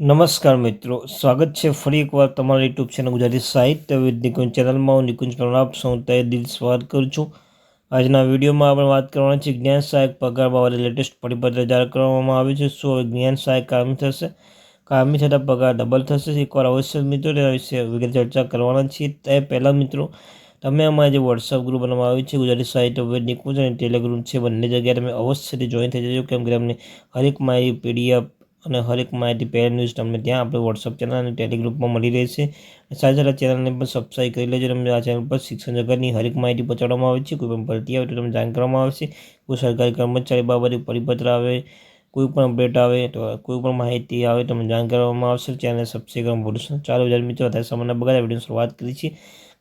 નમસ્કાર મિત્રો, સ્વાગત છે ફરી એકવાર તમારા યુટ્યુબ ચેનલ ગુજરાતી સાહિત્ય વિદ નિકુંજ ચેનલમાં. હું નિકુંજ પ્રણાપ છું તે દિલ સ્વાગત કરું છું. આજના વિડીયોમાં આપણે વાત કરવાની છે જ્ઞાન સહાયક પગાર બાબતે લેટેસ્ટ પરિપત્ર જાહેર કરવામાં આવ્યું છે. શું જ્ઞાન સહાયક કામી થશે? કામી થતાં પગાર ડબલ થશે? એકવાર અવશ્ય મિત્રો તેના વિશે વિગત ચર્ચા કરવાના છીએ. તે પહેલાં મિત્રો, તમે અમારા જે વોટ્સઅપ ગ્રુપ બનાવવામાં આવ્યું છે, ગુજરાતી સાહિત્ય વેદ નિકુંજ અને ટેલિગ્રુપ છે, બંને જગ્યાએ તમે અવશ્યથી જોઈન થઈ જજો, કેમ કે તમને હરેક માહિતી પીડીએફ અને હરેક માહિતી પેર ન્યૂઝ તમને ત્યાં આપણે વોટ્સઅપ ચેનલ અને ટેલિગ્રુપમાં મળી રહેશે. સાથે સાથે ચેનલને પણ સબસ્ક્રાઈબ કરી લેજો. તમને આ ચેનલ પર શિક્ષણ જગતની હરેક માહિતી પહોંચાડવામાં આવે છે. કોઈ પણ ભરતી આવે તો તમને જાણ કરવામાં આવશે. કોઈ સરકારી કર્મચારી બાબતે પરિપત્ર આવે, કોઈ પણ અપડેટ આવે તો કોઈ પણ માહિતી આવે તમને જાણ કરવામાં આવશે. ચેનલ સબસ્ક્રાઈબ ભૂલશો ચાલો હજાર મિત્રો, અત્યારે સમયના બગાડ વીડિયો શરૂઆત કરી છે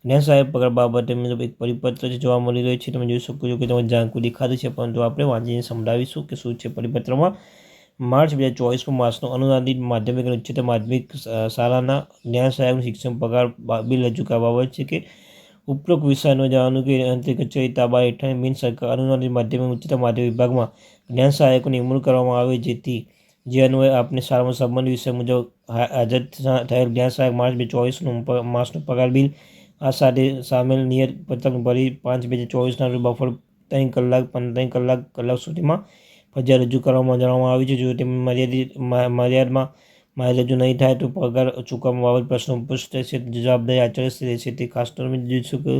જ્ઞાન સાહેબ પગાર બાબતે મિત્રો એક પરિપત્ર છે જોવા મળી રહ્યો છે. તમે જોઈ શકો છો કે તમે જાણકું દેખાતું છે. પરંતુ આપણે વાંચીને સમજાવીશું કે શું છે પરિપત્રમાં. માર્ચ બે હજાર ચોવીસમાં માસનું અનુદાનિત માધ્યમિક અને ઉચ્ચતર માધ્યમિક શાળાના જ્ઞાન સહાયકનું શિક્ષણ પગાર બિલ રજૂ કરવા બાબત છે કે ઉપરોક્ત વિષયનો જણાવવાનું કે અંતિમ કચેરી, તાબા હેઠળ બિન સરકાર અનુદાનિત માધ્યમિક ઉચ્ચતર માધ્યમિક વિભાગમાં જ્ઞાન સહાયકોની નિમણૂક કરવામાં આવે જેથી જે અન્વયે આપને શાળામાં સંબંધ વિષય મુજબ હાજર થયેલ જ્ઞાન સહાયક માર્ચ બે ચોવીસનું માસનું પગાર બિલ આ સાથે સામેલ નિયત પત્રક ભરી પાંચ બે હજાર ચોવીસના બપોર ત્રણ કલાક ત્રણ કલાક કલાક સુધીમાં ફરજિયાત રજૂ કરવામાં જણાવવામાં આવ્યું છે. જો તેમાં મર્યાદિત મર્યાદમાં માહિતી રજૂ નહીં થાય તો પગાર ચૂકવવા બાબત પ્રશ્ન ઉપસ્થિત છે જવાબદારી આચાર્ય રહેશે તે તમે જોઈશું કે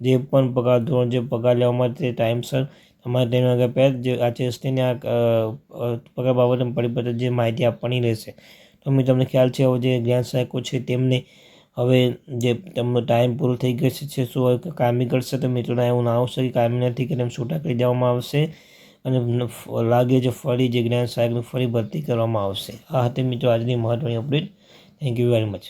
જે પણ પગાર ધોરણ જે પગાર લેવામાં તે ટાઈમસર અમારે તેના આગળ પહેલાં જે આચાર્યશ્રીને આ પગાર બાબતે પરિપત્ર જે માહિતી આપવાની રહેશે. તો મેં તમને ખ્યાલ છે, હવે જે જ્ઞાન સહાયકો છે તેમને હવે જે તેમનો ટાઈમ પૂરો થઈ ગયો છે, શું કામી કરશે તો મિત્રોના એવું ના આવશે કે કામી નથી કે તેમ છૂટા કરી દેવામાં આવશે. અને લાગે છે ફરી જે જ્ઞાન સહાયકની ફરી ભરતી કરવામાં આવશે. આ હતી મિત્રો આજની મહત્ત્વની update thank you very much